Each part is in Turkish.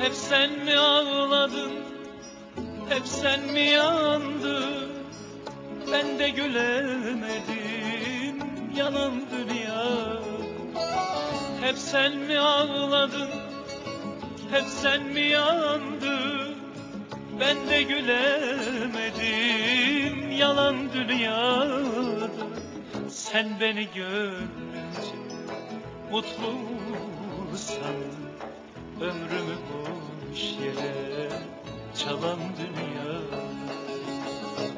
Hep sen mi ağladın, hep sen mi yandın? Ben de gülemedim, yalan dünya. Hep sen mi ağladın, hep sen mi yandın? Ben de gülemedim, yalan dünyada. Sen beni görünce mutlu sandın.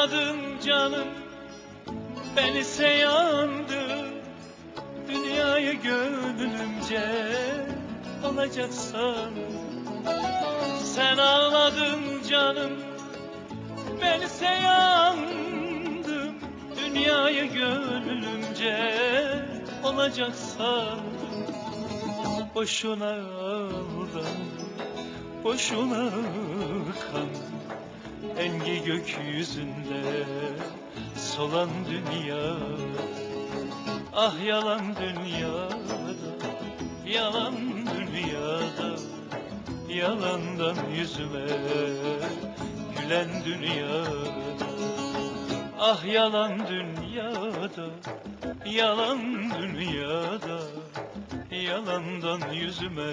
Sen ağladın canım, ben ise yandım. Dünyayı gönlümce alacaksan. Sen ağladın canım, ben ise yandım. Dünyayı gönlümce olacaksan. Boşuna aldandım, boşuna kandım. Engi gökyüzünde solan dünya Ah yalan dünyada, yalan dünyada Yalandan yüzüme gülen dünyada. Ah yalan dünyada, yalan dünyada Yalandan yüzüme